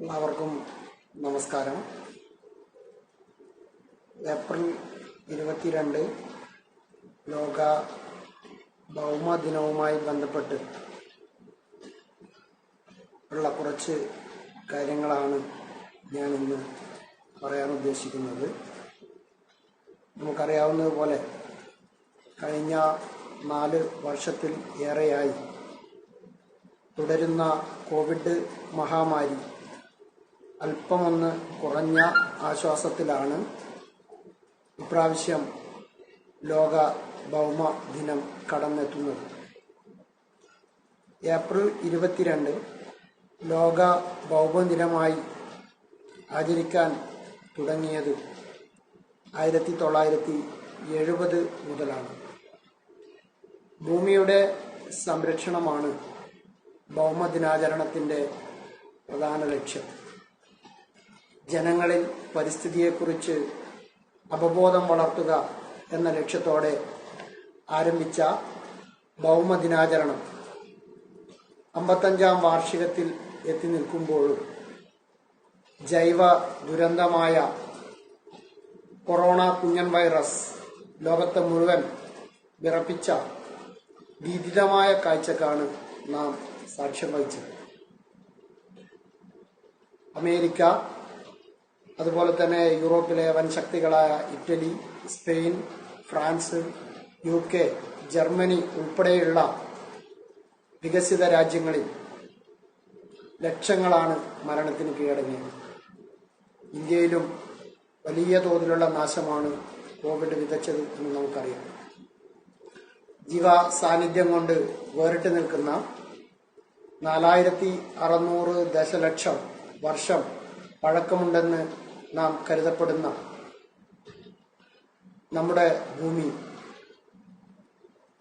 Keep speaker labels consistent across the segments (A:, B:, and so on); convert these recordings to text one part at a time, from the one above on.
A: എല്ലാവർക്കും നമസ്കാരം. ഏപ്രിൽ ഇരുപത്തിരണ്ട് ലോക ഭൗമ ദിനവുമായി ബന്ധപ്പെട്ട് ഉള്ള കുറച്ച് കാര്യങ്ങളാണ് ഞാൻ ഇന്ന് പറയാൻ ഉദ്ദേശിക്കുന്നത്. നമുക്കറിയാവുന്നതുപോലെ കഴിഞ്ഞ നാല് വർഷത്തിൽ ഏറെയായി തുടരുന്ന കോവിഡ് മഹാമാരി അല്പമൊന്ന് കുറഞ്ഞ ആശ്വാസത്തിലാണ് ഇപ്രാവശ്യം ലോക ഭൗമ ദിനം കടന്നെത്തുന്നത്. ഏപ്രിൽ ഇരുപത്തിരണ്ട് ലോക ഭൗമ ദിനമായി ആചരിക്കാൻ തുടങ്ങിയത് ആയിരത്തി തൊള്ളായിരത്തി എഴുപത് മുതലാണ്. ഭൂമിയുടെ സംരക്ഷണമാണ് ഭൗമദിനാചരണത്തിന്റെ പ്രധാന ലക്ഷ്യം. ജനങ്ങളിൽ പരിസ്ഥിതിയെക്കുറിച്ച് അവബോധം വളർത്തുക എന്ന ലക്ഷ്യത്തോടെ ആരംഭിച്ച ഭൗമദിനാചരണം അമ്പത്തഞ്ചാം വാർഷികത്തിൽ എത്തി നിൽക്കുമ്പോഴും ജൈവ ദുരന്തമായ കൊറോണ കുഞ്ഞൻ വൈറസ് ലോകത്തെ മുഴുവൻ വിറപ്പിച്ച വിദിതമായ കാഴ്ചക്കാണ് നാം സാക്ഷ്യം വഹിച്ചത്. അമേരിക്ക അതുപോലെ തന്നെ യൂറോപ്പിലെ വൻ ശക്തികളായ Italy Spain France U K Germany ഉൾപ്പെടെയുള്ള വികസിത രാജ്യങ്ങളിൽ ലക്ഷങ്ങളാണ് മരണത്തിന് കീഴടങ്ങിയത്. ഇന്ത്യയിലും വലിയ തോതിലുള്ള നാശമാണ് കോവിഡ് വിതച്ചത് എന്ന് നമുക്കറിയാം. ജീവ സാന്നിധ്യം കൊണ്ട് വേറിട്ട് നിൽക്കുന്ന നാലായിരത്തി അറുന്നൂറ് ദശലക്ഷം വർഷം പഴക്കമുണ്ടെന്ന് നാം കരുതപ്പെടുന്ന നമ്മുടെ ഭൂമി.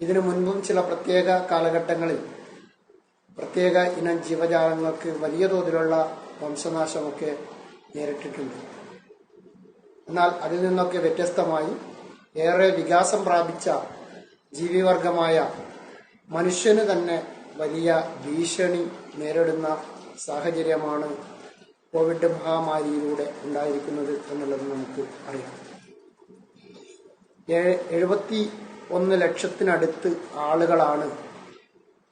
A: ഇതിനു മുൻപും ചില പ്രത്യേക കാലഘട്ടങ്ങളിൽ പ്രത്യേക ഇനം ജീവജാലങ്ങൾക്ക് വലിയ തോതിലുള്ള വംശനാശമൊക്കെ നേരിട്ടിട്ടുണ്ട്. എന്നാൽ അതിൽ നിന്നൊക്കെ വ്യത്യസ്തമായി ഏറെ വികാസം പ്രാപിച്ച ജീവിവർഗമായ മനുഷ്യന് തന്നെ വലിയ ഭീഷണി നേരിടുന്ന സാഹചര്യമാണ് കോവിഡ് മഹാമാരിയിലൂടെ ഉണ്ടായിരിക്കുന്നത് എന്നുള്ളത് നമുക്ക് അറിയാം. എഴുപത്തി ഒന്ന് ലക്ഷത്തിനടുത്ത് ആളുകളാണ്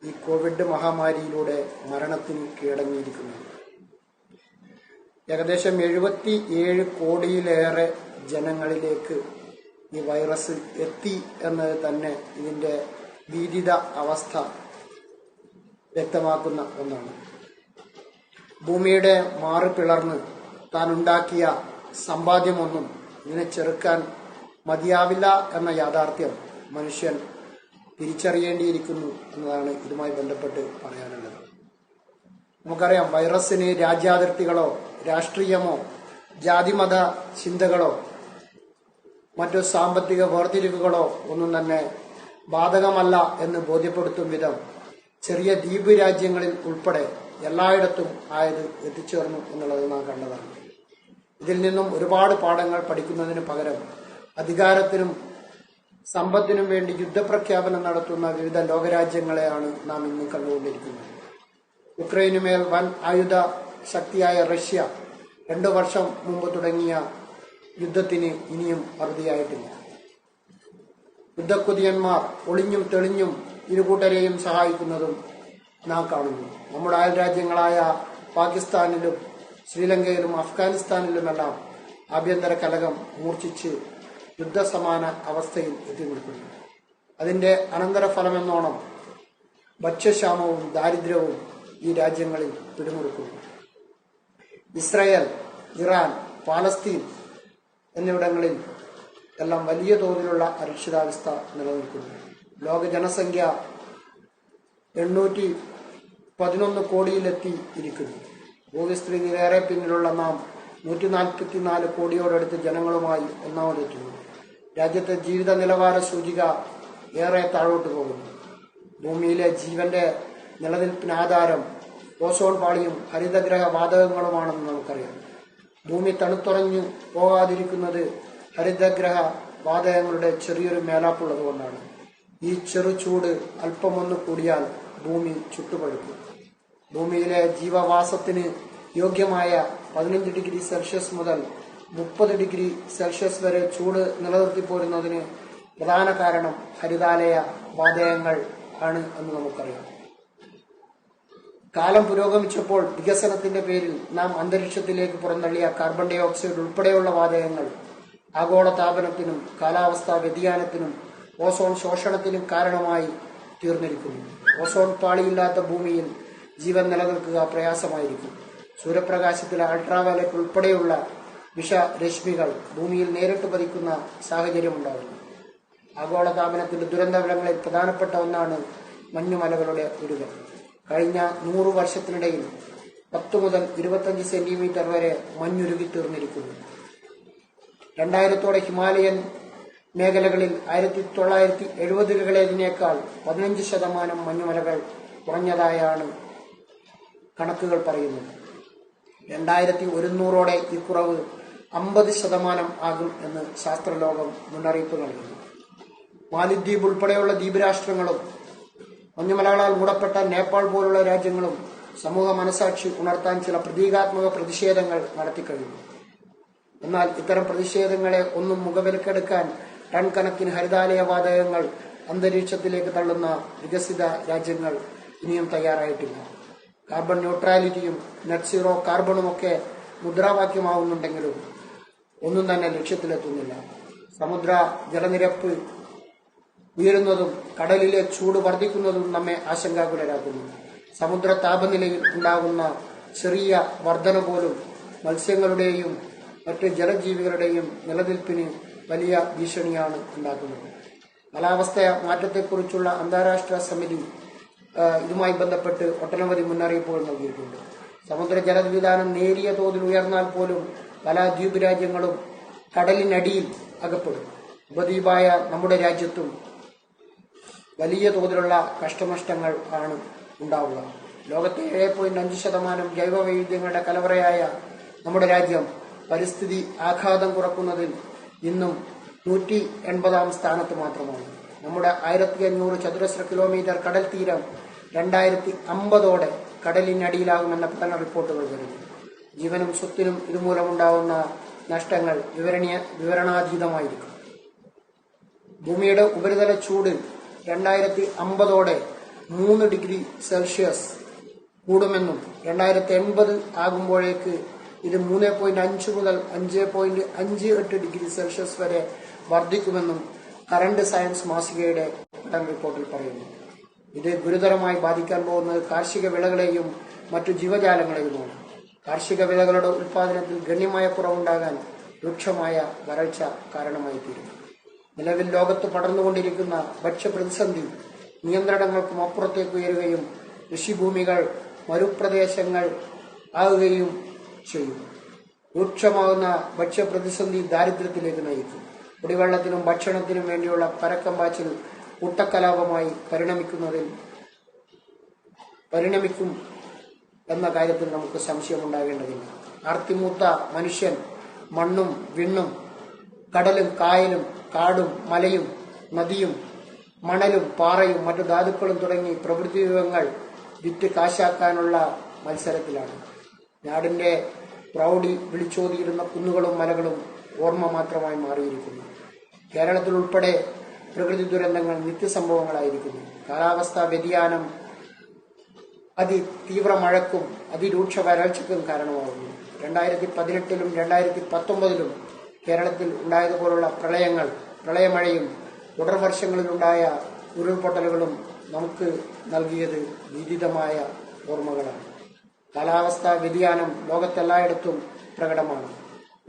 A: ഈ കോവിഡ് മഹാമാരിയിലൂടെ മരണത്തിന് കീഴടങ്ങിയിരിക്കുന്നത്. ഏകദേശം എഴുപത്തി ഏഴ് കോടിയിലേറെ ജനങ്ങളിലേക്ക് ഈ വൈറസ് എത്തി എന്നത് തന്നെ ഇതിന്റെ ഭീതിത അവസ്ഥ വ്യക്തമാക്കുന്ന ഒന്നാണ്. ഭൂമിയുടെ മാറി പിളർന്ന് താൻ ഉണ്ടാക്കിയ സമ്പാദ്യമൊന്നും ഇതിനെ ചെറുക്കാൻ മതിയാവില്ല എന്ന യാഥാർത്ഥ്യം മനുഷ്യൻ തിരിച്ചറിയേണ്ടിയിരിക്കുന്നു എന്നതാണ് ഇതുമായി ബന്ധപ്പെട്ട് പറയാനുള്ളത്. നമുക്കറിയാം വൈറസിന് രാജ്യാതിർത്തികളോ രാഷ്ട്രീയമോ ജാതിമത ചിന്തകളോ മറ്റു സാമ്പത്തിക വേർതിരിവുകളോ ഒന്നും തന്നെ ബാധകമല്ല എന്ന് ബോധ്യപ്പെടുത്തും വിധം ചെറിയ ദ്വീപ് രാജ്യങ്ങളിൽ ഉൾപ്പെടെ എല്ലായിടത്തും ആയത് എത്തിച്ചേർന്നു എന്നുള്ളത് നാം കണ്ടതാണ്. ഇതിൽ നിന്നും ഒരുപാട് പാഠങ്ങൾ പഠിക്കുന്നതിന് പകരം അധികാരത്തിനും സമ്പത്തിനും വേണ്ടി യുദ്ധപ്രഖ്യാപനം നടത്തുന്ന വിവിധ ലോകരാജ്യങ്ങളെയാണ് നാം ഇന്ന് കണ്ടുകൊണ്ടിരിക്കുന്നത്. ഉക്രൈനുമേൽ വൻ ആയുധ ശക്തിയായ റഷ്യ രണ്ടു വർഷം മുമ്പ് തുടങ്ങിയ യുദ്ധത്തിന് ഇനിയും അറുതിയായിട്ടില്ല. യുദ്ധക്കുതിയന്മാർ ഒളിഞ്ഞും തെളിഞ്ഞും ഇരുകൂട്ടരെയും സഹായിക്കുന്നതും നാം കാണുന്നു. നമ്മുടെ അയൽ രാജ്യങ്ങളായ പാകിസ്ഥാനിലും ശ്രീലങ്കയിലും അഫ്ഗാനിസ്ഥാനിലുമെല്ലാം ആഭ്യന്തര കലകം മൂർച്ഛിച്ച് യുദ്ധസമാന അവസ്ഥയിൽ എത്തി നിൽക്കുന്നു അതിന്റെ അനന്തരഫലമെന്നോണം ഭക്ഷ്യക്ഷാമവും ദാരിദ്ര്യവും ഈ രാജ്യങ്ങളിൽ പിടിമുറുക്കുന്നു. ഇസ്രായേൽ ഇറാൻ പാലസ്തീൻ എന്നിവിടങ്ങളിൽ എല്ലാം വലിയ തോതിലുള്ള അരക്ഷിതാവസ്ഥ നിലനിൽക്കുന്നു. ലോക ജനസംഖ്യ എണ്ണൂറ്റി പതിനൊന്ന് കോടിയിലെത്തി ഇരിക്കുന്നു. ഭൂവിസ്തൃതിയിലേറെ പിന്നിലുള്ള നാം നൂറ്റി നാൽപ്പത്തി നാല് കോടിയോടടുത്ത് ജനങ്ങളുമായി ഒന്നാമതെത്തുന്നു. രാജ്യത്തെ ജീവിത നിലവാര സൂചിക ഏറെ താഴോട്ട് പോകുന്നു. ഭൂമിയിലെ ജീവന്റെ നിലനിൽപ്പിന് ആധാരം ഓസോൺ പാളിയും ഹരിതഗ്രഹ വാതകങ്ങളുമാണെന്ന് നമുക്കറിയാം. ഭൂമി തണുത്തുറഞ്ഞു പോകാതിരിക്കുന്നത് ഹരിതഗ്രഹ വാതകങ്ങളുടെ ചെറിയൊരു മേലാപ്പുള്ളതുകൊണ്ടാണ് ഈ ചെറു ചൂട് അല്പമൊന്നു കൂടിയാൽ ഭൂമി ചുട്ടുപഴുക്കും. ഭൂമിയിലെ ജീവവാസത്തിന് യോഗ്യമായ പതിനഞ്ച് ഡിഗ്രി സെൽഷ്യസ് മുതൽ മുപ്പത് ഡിഗ്രി സെൽഷ്യസ് വരെ ചൂട് നിലനിർത്തിപ്പോരുന്നതിന് പ്രധാന കാരണം ഹരിതാലയ വാതകങ്ങൾ ആണ് എന്ന് നമുക്കറിയാം. കാലം പുരോഗമിച്ചപ്പോൾ വികസനത്തിന്റെ പേരിൽ നാം അന്തരീക്ഷത്തിലേക്ക് പുറന്തള്ളിയ കാർബൺ ഡൈ ഓക്സൈഡ് ഉൾപ്പെടെയുള്ള വാതകങ്ങൾ ആഗോള താപനത്തിനും കാലാവസ്ഥാ വ്യതിയാനത്തിനും ഓസോൺ ശോഷണത്തിനും കാരണമായി തീർന്നിരിക്കുന്നു. ഓസോൺ പാളിയില്ലാത്ത ഭൂമിയിൽ ജീവൻ നിലനിൽക്കുക പ്രയാസമായിരിക്കും. സൂര്യപ്രകാശത്തിലെ അൾട്രാവയലറ്റ് ഉൾപ്പെടെയുള്ള വിഷരശ്മികൾ ഭൂമിയിൽ നേരിട്ട് പതിക്കുന്ന സാഹചര്യമുണ്ടാകുന്നു ആഗോള താപനത്തിന്റെ ദുരന്തഫലങ്ങളിൽ പ്രധാനപ്പെട്ട ഒന്നാണ് മഞ്ഞുമലകളുടെ ഉരുകൽ കഴിഞ്ഞ നൂറു വർഷത്തിനിടയിൽ പത്ത് മുതൽ ഇരുപത്തഞ്ച് സെന്റിമീറ്റർ വരെ മഞ്ഞുരുകി തീർന്നിരിക്കുന്നു രണ്ടായിരത്തോടെ ഹിമാലയൻ മേഖലകളിൽ ആയിരത്തി തൊള്ളായിരത്തി എഴുപതുകളിലേതിനേക്കാൾ പതിനഞ്ച് ശതമാനം മഞ്ഞുമലകൾ കുറഞ്ഞതായാണ് കണക്കുകൾ പറയുന്നുണ്ട് രണ്ടായിരത്തി ഒരുന്നൂറോടെ ഈ കുറവ് അമ്പത് ശതമാനം ആകും എന്ന് ശാസ്ത്രലോകം മുന്നറിയിപ്പ് നൽകുന്നു. മാലിദ്വീപ് ഉൾപ്പെടെയുള്ള ദ്വീപ് രാഷ്ട്രങ്ങളും മഞ്ഞുമലകളാൽ മൂടപ്പെട്ട നേപ്പാൾ പോലുള്ള രാജ്യങ്ങളും സമൂഹ മനസാക്ഷി ഉണർത്താൻ ചില പ്രതീകാത്മക പ്രതിഷേധങ്ങൾ നടത്തിക്കഴിഞ്ഞു എന്നാൽ ഇത്തരം പ്രതിഷേധങ്ങളെ ഒന്നും മുഖവിലക്കെടുക്കാൻ ടൺ കണക്കിന് ഹരിതാലയ വാതകങ്ങൾ അന്തരീക്ഷത്തിലേക്ക് തള്ളുന്ന വികസിത രാജ്യങ്ങൾ ഇനിയും തയ്യാറായിട്ടില്ല. കാർബൺ ന്യൂട്രാലിറ്റിയും നെറ്റ് സീറോ കാർബണും ഒക്കെ മുദ്രാവാക്യമാവുന്നുണ്ടെങ്കിലും ഒന്നും തന്നെ ലക്ഷ്യത്തിലെത്തുന്നില്ല. സമുദ്ര ജലനിരപ്പ് ഉയരുന്നതും കടലിലെ ചൂട് വർദ്ധിക്കുന്നതും നമ്മെ ആശങ്കാകുലരാക്കുന്നു. സമുദ്ര താപനിലയിൽ ഉണ്ടാകുന്ന ചെറിയ വർധന പോലും മത്സ്യങ്ങളുടെയും മറ്റ് ജലജീവികളുടെയും നിലനിൽപ്പിന് വലിയ ഭീഷണിയാണ് ഉണ്ടാക്കുന്നത്. കാലാവസ്ഥ മാറ്റത്തെക്കുറിച്ചുള്ള അന്താരാഷ്ട്ര സമിതി ഇതുമായി ബന്ധപ്പെട്ട് ഒട്ടനവധി മുന്നറിയിപ്പുകൾ നൽകിയിട്ടുണ്ട്. സമുദ്ര ജലവിധാനം നേരിയ തോതിൽ ഉയർന്നാൽ പോലും പല ദ്വീപ് രാജ്യങ്ങളും കടലിനടിയിൽ അകപ്പെടും. ഉപദ്വീപായ നമ്മുടെ രാജ്യത്തും വലിയ തോതിലുള്ള കഷ്ടനഷ്ടങ്ങൾ ആണ് ഉണ്ടാവുക ലോകത്തെ ഏഴ് പോയിന്റ് അഞ്ച് ശതമാനം ജൈവ വൈവിധ്യങ്ങളുടെ കലവറയായ നമ്മുടെ രാജ്യം പരിസ്ഥിതി ആഘാതം കുറക്കുന്നതിൽ ഇന്നും നൂറ്റി എൺപതാം സ്ഥാനത്ത് മാത്രമാണ്. നമ്മുടെ ആയിരത്തി അഞ്ഞൂറ് ചതുരശ്ര കിലോമീറ്റർ കടൽ തീരം രണ്ടായിരത്തി അമ്പതോടെ കടലിനടിയിലാകുമെന്ന പഠന റിപ്പോർട്ടുകൾ വരുന്നു. ജീവനും സ്വത്തിനും ഇതുമൂലമുണ്ടാകുന്ന നഷ്ടങ്ങൾ വിവരണീയ വിവരണാതീതമായിരിക്കും. ഭൂമിയുടെ ഉപരിതല ചൂട് രണ്ടായിരത്തി അമ്പതോടെ മൂന്ന് ഡിഗ്രി സെൽഷ്യസ് കൂടുമെന്നും രണ്ടായിരത്തി എൺപത് ആകുമ്പോഴേക്ക് ഇത് മൂന്ന് പോയിന്റ് അഞ്ച് മുതൽ അഞ്ച് പോയിന്റ് അഞ്ച് എട്ട് ഡിഗ്രി സെൽഷ്യസ് വരെ വർദ്ധിക്കുമെന്നും കറണ്ട് സയൻസ് മാസികയുടെ റിപ്പോർട്ടിൽ പറയുന്നു. ഇത് ഗുരുതരമായി ബാധിക്കാൻ പോകുന്നത് കാർഷിക വിളകളെയും മറ്റു ജീവജാലങ്ങളെയുമാണ് കാർഷിക വിളകളുടെ ഉൽപാദനത്തിൽ ഗണ്യമായ കുറവുണ്ടാകാൻ രൂക്ഷമായ വരൾച്ച കാരണമായി തീരും നിലവിൽ ലോകത്ത് പടർന്നുകൊണ്ടിരിക്കുന്ന ഭക്ഷ്യപ്രതിസന്ധി നിയന്ത്രണങ്ങൾക്കും അപ്പുറത്തേക്ക് ഉയരുകയും കൃഷിഭൂമികൾ മരുപ്രദേശങ്ങൾ ആകുകയും ചെയ്യും രൂക്ഷമാകുന്ന ഭക്ഷ്യപ്രതിസന്ധി ദാരിദ്ര്യത്തിലേക്ക് നയിക്കും കുടിവെള്ളത്തിനും ഭക്ഷണത്തിനും വേണ്ടിയുള്ള പരക്കം പാച്ചിൽ കൂട്ടക്കലാപമായി പരിണമിക്കുന്നതിൽ പരിണമിക്കും എന്ന കാര്യത്തിൽ നമുക്ക് സംശയമുണ്ടാകേണ്ടതില്ല. ആർത്തിമൂത്ത മനുഷ്യൻ മണ്ണും വിണ്ണും കടലും കായലും കാടും മലയും നദിയും മണലും പാറയും മറ്റു ധാതുക്കളും തുടങ്ങി പ്രകൃതി വിഭവങ്ങൾ വിറ്റ് കാശാക്കാനുള്ള മത്സരത്തിലാണ്. നാടിന്റെ പ്രൗഢി വിളിച്ചോതിയിരുന്ന കുന്നുകളും മലകളും ഓർമ്മ മാത്രമായി മാറിയിരിക്കുന്നു. കേരളത്തിൽ ഉൾപ്പെടെ പ്രകൃതി ദുരന്തങ്ങൾ നിത്യസംഭവങ്ങളായിരിക്കുന്നു. കാലാവസ്ഥാ വ്യതിയാനം അതിതീവ്ര മഴക്കും അതിരൂക്ഷ വരൾച്ചയ്ക്കും കാരണമാകുന്നു രണ്ടായിരത്തി പതിനെട്ടിലും രണ്ടായിരത്തി പത്തൊമ്പതിലും കേരളത്തിൽ ഉണ്ടായതുപോലുള്ള പ്രളയങ്ങൾ പ്രളയമഴയും തുടർ വർഷങ്ങളിലുണ്ടായ ഉരുൾപൊട്ടലുകളും നമുക്ക് നൽകിയത് വിദിതമായ ഓർമ്മകളാണ്. കാലാവസ്ഥാ വ്യതിയാനം ലോകത്തെല്ലായിടത്തും പ്രകടമാണ്.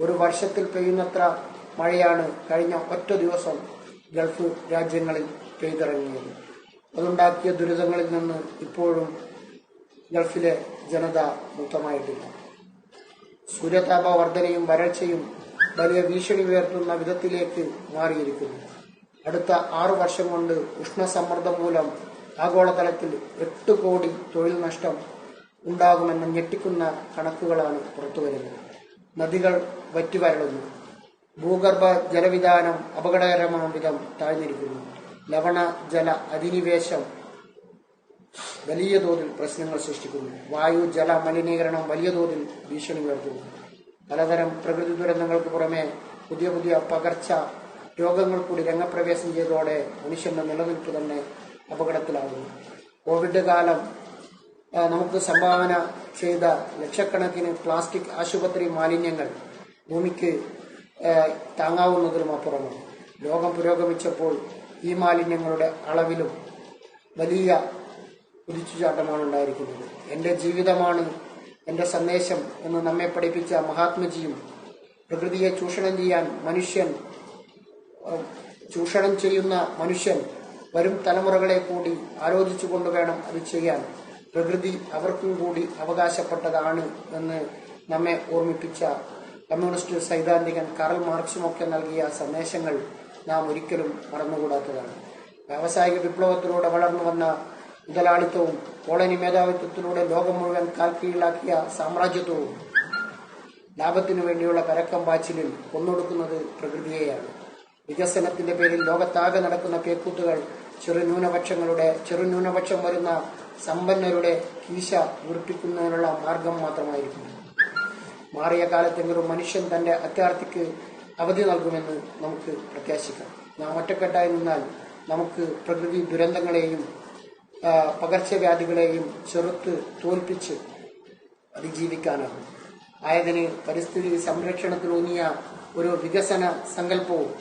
A: ഒരു വർഷത്തിൽ പെയ്യുന്നത്ര മഴയാണ് കഴിഞ്ഞ ഒറ്റ ദിവസം ഗൾഫ് രാജ്യങ്ങളിൽ പെയ്തിറങ്ങിയത്. അതുണ്ടാക്കിയ ദുരിതങ്ങളിൽ നിന്ന് ഇപ്പോഴും ഗൾഫിലെ ജനത മുക്തമായിട്ടില്ല. സൂര്യതാപ വർധനയും വരൾച്ചയും വലിയ ഭീഷണി ഉയർത്തുന്ന വിധത്തിലേക്ക് മാറിയിരിക്കുന്നു. അടുത്ത ആറു വർഷം കൊണ്ട് ഉഷ്ണസമ്മർദ്ദം മൂലം ആഗോളതലത്തിൽ എട്ട് കോടി തൊഴിൽ നഷ്ടം ഉണ്ടാകുമെന്ന് ഞെട്ടിക്കുന്ന കണക്കുകളാണ് പുറത്തുവരുന്നത്. നദികൾ വറ്റിവരളുന്നു. ഭൂഗർഭ ജലവിധാനം അപകടകരമാം വിധം താഴ്ന്നിരിക്കുന്നു. ലവണ ജല അധിനിവേശം വലിയ തോതിൽ പ്രശ്നങ്ങൾ സൃഷ്ടിക്കുന്നു. വായു ജല മലിനീകരണം വലിയ തോതിൽ ഭീഷണി ഉയർത്തുന്നു. പലതരം പ്രകൃതി ദുരന്തങ്ങൾക്ക് പുറമെ പുതിയ പുതിയ പകർച്ച രോഗങ്ങൾ കൂടി രംഗപ്രവേശം ചെയ്തതോടെ മനുഷ്യന്റെ നിലനിൽപ്പ് തന്നെ അപകടത്തിലാകുന്നു. കോവിഡ് കാലം നമുക്ക് സംഭാവന ചെയ്ത ലക്ഷക്കണക്കിന് പ്ലാസ്റ്റിക് ആശുപത്രി മാലിന്യങ്ങൾ ഭൂമിക്ക് ആ, താങ്ങാവുന്നതിലും അപ്പുറമാണ്. ലോകം പുരോഗമിച്ചപ്പോൾ ഈ മാലിന്യങ്ങളുടെ അളവിലും വലിയ കുതിച്ചുചാട്ടമാണ് ഉണ്ടായിരിക്കുന്നത് എന്റെ ജീവിതമാണ് എന്റെ സന്ദേശം എന്ന് നമ്മെ പഠിപ്പിച്ച മഹാത്മജിയും പ്രകൃതിയെ ചൂഷണം ചെയ്യാൻ മനുഷ്യൻ ചൂഷണം ചെയ്യുന്ന മനുഷ്യൻ വരും തലമുറകളെ കൂടി ആലോചിച്ചുകൊണ്ട് വേണം അത് ചെയ്യാൻ. പ്രകൃതി അവർക്കും കൂടി അവകാശപ്പെട്ടതാണ് എന്ന് നമ്മെ ഓർമ്മിപ്പിച്ച കമ്മ്യൂണിസ്റ്റ് സൈദ്ധാന്തികൻ കാറൽ മാർക്സുമൊക്കെ നൽകിയ സന്ദേശങ്ങൾ നാം ഒരിക്കലും മറന്നുകൂടാത്തതാണ്. വ്യാവസായിക വിപ്ലവത്തിലൂടെ വളർന്നു വന്ന മുതലാളിത്തവും കോളനി മേധാവിത്വത്തിലൂടെ ലോകം മുഴുവൻ കാൽക്കീഴിലാക്കിയ സാമ്രാജ്യത്വവും ലാഭത്തിനു വേണ്ടിയുള്ള പരക്കം പാച്ചിലിൽ കൊന്നൊടുക്കുന്നത് പ്രകൃതിയെയാണ്. വികസനത്തിന്റെ പേരിൽ ലോകത്താകെ നടക്കുന്ന പേക്കൂത്തുകൾ ചെറു ന്യൂനപക്ഷങ്ങളുടെ ചെറു ന്യൂനപക്ഷം വരുന്ന സമ്പന്നരുടെ കീശ ഉറപ്പിക്കുന്നതിനുള്ള മാർഗം മാത്രമായിരിക്കും. മാറിയ കാലത്തെങ്കിലും മനുഷ്യൻ തന്റെ അത്യാർത്ഥിക്ക് അവധി നൽകുമെന്ന് നമുക്ക് പ്രത്യാശിക്കാം. നാം ഒറ്റക്കെട്ടായി നിന്നാൽ നമുക്ക് പ്രകൃതി ദുരന്തങ്ങളെയും പകർച്ചവ്യാധികളെയും ചെറുത്ത് തോൽപ്പിച്ച് അതിജീവിക്കാനാകും. ആയതിന് പരിസ്ഥിതി സംരക്ഷണത്തിലൂന്നിയ ഒരു വികസന സങ്കല്പവും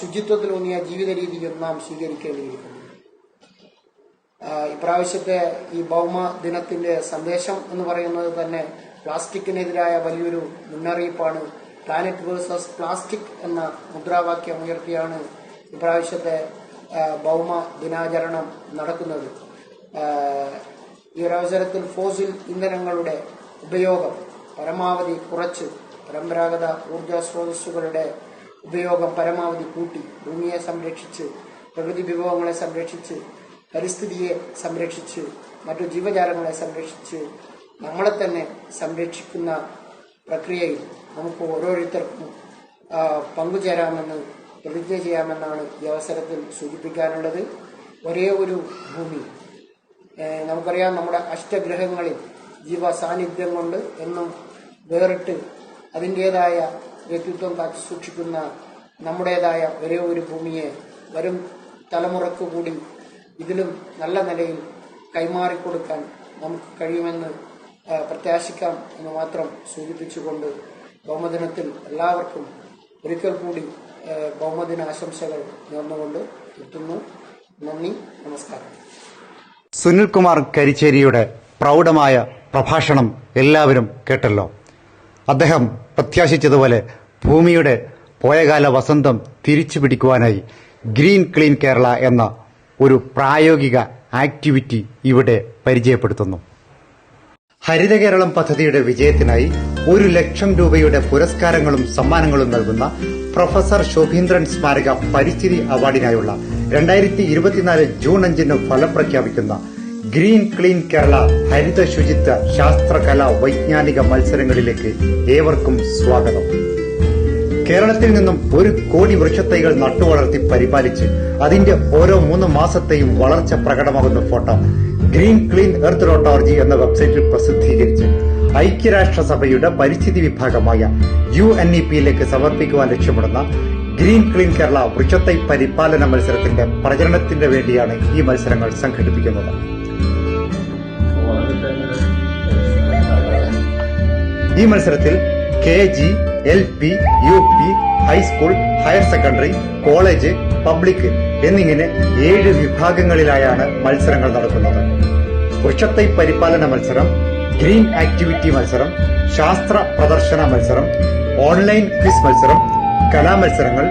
A: ശുചിത്വത്തിലൂന്നിയ ജീവിത രീതിയും നാം സ്വീകരിക്കേണ്ടിയിരിക്കുന്നു. ഇപ്രാവശ്യത്തെ ഈ ഭൗമ ദിനത്തിന്റെ സന്ദേശം എന്ന് പറയുന്നത് തന്നെ പ്ലാസ്റ്റിക്കിനെതിരായ വലിയൊരു മുന്നറിയിപ്പാണ് പ്ലാനറ്റ് വേഴ്സസ് പ്ലാസ്റ്റിക് എന്ന മുദ്രാവാക്യം ഉയർത്തിയാണ് ഇപ്രാവശ്യത്തെ ഭൗമ ദിനാചരണം നടക്കുന്നത്. ഈ ഒരവസരത്തിൽ ഫോസിൽ ഇന്ധനങ്ങളുടെ ഉപയോഗം പരമാവധി കുറച്ച് പരമ്പരാഗത ഊർജ സ്രോതസ്സുകളുടെ ഉപയോഗം പരമാവധി കൂട്ടി ഭൂമിയെ സംരക്ഷിച്ച് പ്രകൃതി വിഭവങ്ങളെ സംരക്ഷിച്ച് പരിസ്ഥിതിയെ സംരക്ഷിച്ച് മറ്റു ജീവജാലങ്ങളെ സംരക്ഷിച്ച് നമ്മളെ തന്നെ സംരക്ഷിക്കുന്ന പ്രക്രിയയിൽ നമുക്ക് ഓരോരുത്തർക്കും പങ്കുചേരാമെന്ന് പ്രതിജ്ഞ ചെയ്യാമെന്നാണ് ഈ അവസരത്തിൽ സൂചിപ്പിക്കാനുള്ളത്. ഒരേ ഒരു ഭൂമി നമുക്കറിയാം നമ്മുടെ അഷ്ടഗ്രഹങ്ങളിൽ ജീവ സാന്നിധ്യം കൊണ്ട് എന്നും വേറിട്ട് അതിന്റെതായ വ്യക്തിത്വം കാത്തു സൂക്ഷിക്കുന്ന നമ്മുടേതായ ഒരേ ഒരു ഭൂമിയെ വരും തലമുറയ്ക്ക് കൂടി ഇതിലും നല്ല നിലയിൽ കൈമാറിക്കൊടുക്കാൻ നമുക്ക് കഴിയുമെന്ന് പ്രത്യാശിക്കാം എന്ന് മാത്രം സൂചിപ്പിച്ചുകൊണ്ട് ഭൗമദിനത്തിൽ എല്ലാവർക്കും ഒരിക്കൽ കൂടി ഭൗമദിന ആശംസകൾ നേർന്നുകൊണ്ട് എത്തുന്നു. നന്ദി നമസ്കാരം.
B: സുനിൽകുമാർ കരിച്ചേരിയുടെ പ്രൗഢമായ പ്രഭാഷണം എല്ലാവരും കേട്ടല്ലോ. അദ്ദേഹം പ്രത്യാശിച്ചതുപോലെ ഭൂമിയുടെ പോയകാല വസന്തം തിരിച്ചു പിടിക്കുവാനായി ഗ്രീൻ ക്ലീൻ കേരള എന്ന ഒരു പ്രായോഗിക ആക്ടിവിറ്റി ഇവിടെ പരിചയപ്പെടുത്തുന്നു. ഹരിത കേരളം പദ്ധതിയുടെ വിജയത്തിനായി ഒരു ലക്ഷം രൂപയുടെ പുരസ്കാരങ്ങളും സമ്മാനങ്ങളും നൽകുന്ന പ്രൊഫസർ ശോഭീന്ദ്രൻ സ്മാരക പരിസ്ഥിതി അവാർഡിനായുള്ള രണ്ടായിരത്തി ഇരുപത്തിനാല് ജൂൺ അഞ്ചിന് ഫലം പ്രഖ്യാപിക്കുന്ന ഗ്രീൻ ക്ലീൻ കേരള ഹരിത ശുചിത്വ ശാസ്ത്രകല വൈജ്ഞാനിക മത്സരങ്ങളിലേക്ക് ഏവർക്കും സ്വാഗതം. കേരളത്തിൽ നിന്നും ഒരു കോടി വൃക്ഷത്തൈകൾ നട്ടുവളർത്തി പരിപാലിച്ച് അതിന്റെ ഓരോ മൂന്ന് മാസത്തെയും വളർച്ച പ്രകടമാകുന്ന photo green clean earth dot org എന്ന വെബ്സൈറ്റിൽ പ്രസിദ്ധീകരിച്ച് ഐക്യരാഷ്ട്ര സഭയുടെ പരിസ്ഥിതി വിഭാഗമായ യു എൻ ഇ പിയിലേക്ക് സമർപ്പിക്കുവാൻ ലക്ഷ്യമിടുന്ന ഗ്രീൻ ക്ലീൻ കേരള വൃക്ഷത്തൈ പരിപാലന മത്സരത്തിന്റെ പ്രചരണത്തിന് വേണ്ടിയാണ് ഈ മത്സരങ്ങൾ സംഘടിപ്പിക്കുന്നത്. ഈ മത്സരത്തിൽ K G L P U P high school higher secondary college public എന്നിങ്ങനെ ഏഴ് വിഭാഗങ്ങളിലായാണ് മത്സരങ്ങൾ നടക്കുന്നത്. വൃക്ഷത്തൈ പരിപാലന മത്സരം ഗ്രീൻ ആക്ടിവിറ്റി മത്സരം ശാസ്ത്ര പ്രദർശന മത്സരം ഓൺലൈൻ ക്വിസ് മത്സരം കലാമത്സരങ്ങൾ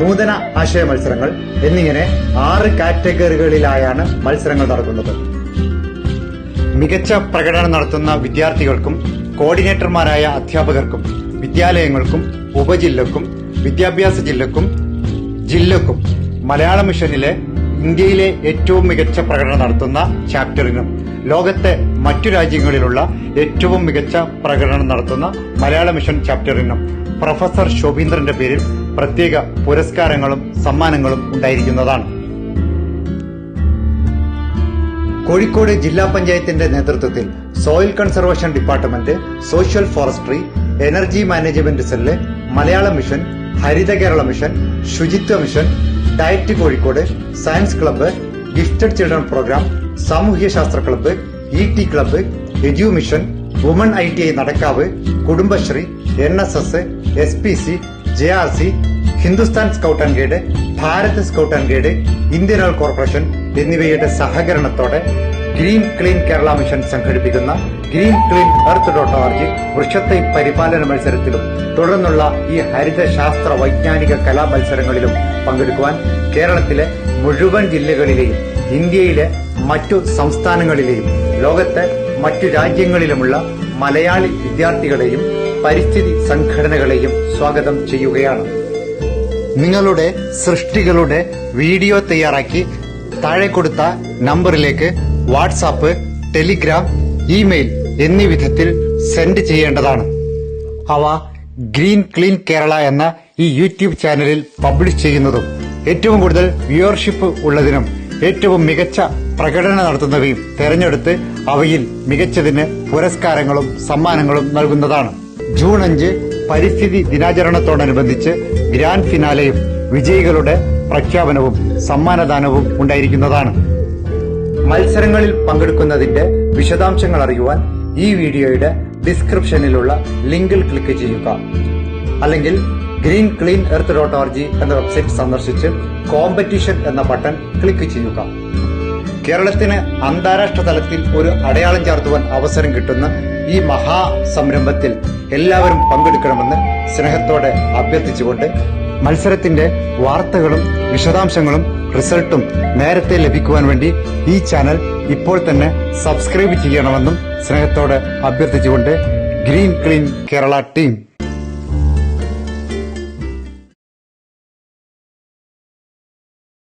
B: നൂതന ആശയ മത്സരങ്ങൾ എന്നിങ്ങനെ ആറ് കാറ്റഗറികളിലായാണ് മത്സരങ്ങൾ നടക്കുന്നത്. മികച്ച പ്രകടനം നടത്തുന്ന വിദ്യാർത്ഥികൾക്കും കോർഡിനേറ്റർമാരായ അധ്യാപകർക്കും വിദ്യാലയങ്ങൾക്കും ഉപജില്ലക്കും വിദ്യാഭ്യാസ ജില്ലക്കും ജില്ലക്കും മലയാള മിഷനിലെ ഇന്ത്യയിലെ ഏറ്റവും മികച്ച പ്രകടനം നടത്തുന്ന ചാപ്റ്ററിനും ലോകത്തെ മറ്റു രാജ്യങ്ങളിലുള്ള ഏറ്റവും മികച്ച പ്രകടനം നടത്തുന്ന മലയാള മിഷൻ ചാപ്റ്ററിനും പ്രൊഫസർ ശോഭീന്ദ്രന്റെ പേരിൽ പ്രത്യേക പുരസ്കാരങ്ങളും സമ്മാനങ്ങളും ഉണ്ടായിരിക്കുന്നതാണ്. കോഴിക്കോട് ജില്ലാ പഞ്ചായത്തിന്റെ നേതൃത്വത്തിൽ soil conservation department social forestry energy management cell Malayala mission Haritha Kerala mission Suchitwa mission diet Kozhikode science club gifted children programme സാമൂഹ്യ ശാസ്ത്ര club E T club edu mission woman I T I Nadakkavu Kudumbashree N S S S P C J R C Hindustan scout and guide Bharat scout and guide Indian oil corporation എന്നിവയുടെ സഹകരണത്തോടെ green clean Kerala mission സംഘടിപ്പിക്കുന്ന green clean earth dot org വൃക്ഷത്തെ പരിപാലന മത്സരത്തിലും തുടർന്നുള്ള ഈ ഹരിത ശാസ്ത്ര വൈജ്ഞാനിക കലാ മത്സരങ്ങളിലും പങ്കെടുക്കുവാൻ കേരളത്തിലെ മുഴുവൻ ജില്ലകളിലെയും ഇന്ത്യയിലെ മറ്റു സംസ്ഥാനങ്ങളിലെയും ലോകത്തെ മറ്റു രാജ്യങ്ങളിലുമുള്ള മലയാളി വിദ്യാർത്ഥികളെയും പരിസ്ഥിതി സംഘടനകളെയും സ്വാഗതം ചെയ്യുകയാണ്. നിങ്ങളുടെ സൃഷ്ടികളുടെ വീഡിയോ തയ്യാറാക്കി താഴെ കൊടുത്ത നമ്പറിലേക്ക് വാട്സാപ്പ് ടെലിഗ്രാം ഇമെയിൽ എന്നീ വിധത്തിൽ സെൻഡ് ചെയ്യേണ്ടതാണ്. അവ ഗ്രീൻ ക്ലീൻ കേരള എന്ന ഈ യൂട്യൂബ് ചാനലിൽ പബ്ലിഷ് ചെയ്യുന്നതും ഏറ്റവും കൂടുതൽ വ്യൂവർഷിപ്പ് ഉള്ളതിനും ഏറ്റവും മികച്ച പ്രകടനം നടത്തുന്നവയും തെരഞ്ഞെടുത്ത് അവയിൽ മികച്ചതിന് പുരസ്കാരങ്ങളും സമ്മാനങ്ങളും നൽകുന്നതാണ്. ജൂൺ അഞ്ച് പരിസ്ഥിതി ദിനാചരണത്തോടനുബന്ധിച്ച് ഗ്രാൻഡ് ഫിനാലെയും വിജയികളുടെ പ്രഖ്യാപനവും സമ്മാനദാനവും ഉണ്ടായിരിക്കുന്നതാണ്. മത്സരങ്ങളിൽ പങ്കെടുക്കുന്നതിന്റെ വിശദാംശങ്ങൾ അറിയുവാൻ ഈ വീഡിയോയുടെ ഡിസ്ക്രിപ്ഷനിലുള്ള ലിങ്കിൽ ക്ലിക്ക് ചെയ്യുക. അല്ലെങ്കിൽ green clean earth dot org എന്ന വെബ്സൈറ്റ് സന്ദർശിച്ച് കോമ്പറ്റീഷൻ എന്ന ബട്ടൺ ക്ലിക്ക് ചെയ്യുക. കേരളത്തിന് അന്താരാഷ്ട്ര തലത്തിൽ ഒരു അടയാളം ചാർത്തുവാൻ അവസരം കിട്ടുന്ന ഈ മഹാസംരംഭത്തിൽ എല്ലാവരും പങ്കെടുക്കണമെന്ന് സ്നേഹത്തോടെ അഭ്യർത്ഥിച്ചുകൊണ്ട് മത്സരത്തിന്റെ വാർത്തകളും വിശദാംശങ്ങളും റിസൾട്ടും നേരത്തെ ലഭിക്കുവാൻ വേണ്ടി ഈ ചാനൽ ഇപ്പോൾ തന്നെ സബ്സ്ക്രൈബ് ചെയ്യണമെന്നും സ്നേഹത്തോടെ അഭ്യർത്ഥിച്ചുകൊണ്ട് ഗ്രീൻ ക്ലീൻ കേരള ടീം.